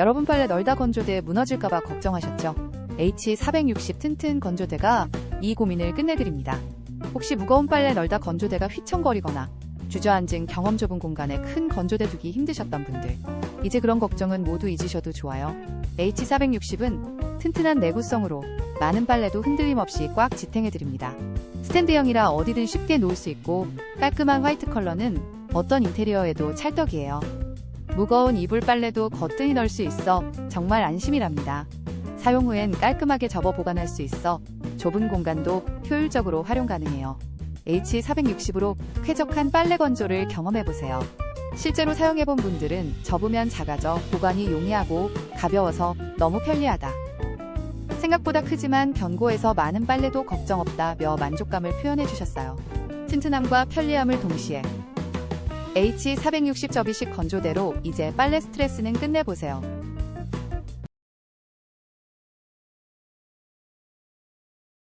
여러분 빨래 널다 건조대 무너질까봐 걱정하셨죠? H460 튼튼 건조대가 이 고민을 끝내드립니다. 혹시 무거운 빨래 널다 건조대가 휘청거리거나 주저앉은 경험 좁은 공간에 큰 건조대 두기 힘드셨던 분들 이제 그런 걱정은 모두 잊으셔도 좋아요. H460은 튼튼한 내구성으로 많은 빨래도 흔들림 없이 꽉 지탱해드립니다. 스탠드형이라 어디든 쉽게 놓을 수 있고 깔끔한 화이트 컬러는 어떤 인테리어에도 찰떡이에요. 무거운 이불 빨래도 거뜬히 넣을 수 있어 정말 안심이랍니다. 사용 후엔 깔끔하게 접어 보관할 수 있어 좁은 공간도 효율적으로 활용 가능해요. H460으로 쾌적한 빨래 건조를 경험해보세요. 실제로 사용해본 분들은 접으면 작아져 보관이 용이하고 가벼워서 너무 편리하다. 생각보다 크지만 견고해서 많은 빨래도 걱정 없다며 만족감을 표현해주셨어요. 튼튼함과 편리함을 동시에 H460 접이식 건조대로 이제 빨래 스트레스는 끝내보세요.